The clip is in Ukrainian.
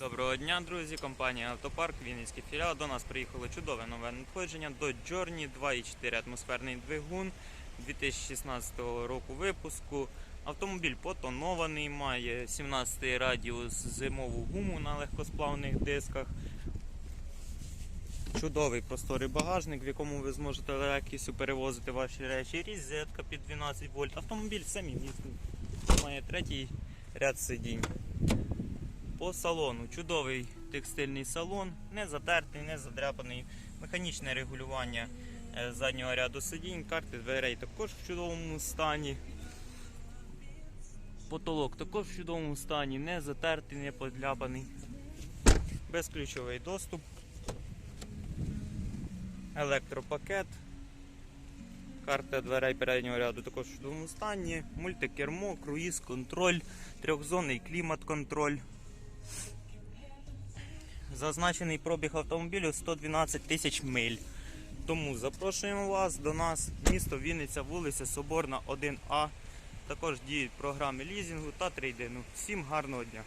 Доброго дня, друзі! Компанія Автопарк, Вінницький філіал. До нас приїхало чудове нове надходження до Journey 2.4 атмосферний двигун 2016 року випуску. Автомобіль потонований, має 17 радіус зимову гуму на легкосплавних дисках. Чудовий просторий багажник, в якому ви зможете легкістю перевозити ваші речі. Різетка під 12 вольт. Автомобіль самі самімісний. Має третій ряд сидінь. По салону чудовий текстильний салон, не затертий, не задряпаний, механічне регулювання е, заднього ряду сидінь, карти дверей також в чудовому стані. Потолок також в чудовому стані, не затертий, не подляпаний. Безключовий доступ. Електропакет. Карта дверей переднього ряду також в чудовому стані. Мультикермо, круїз, контроль, трьохзонний клімат-контроль. Зазначений пробіг автомобілю 112 тисяч миль. Тому запрошуємо вас до нас, місто Вінниця, вулиця Соборна, 1А. Також діють програми лізінгу та трейдингу. Всім гарного дня!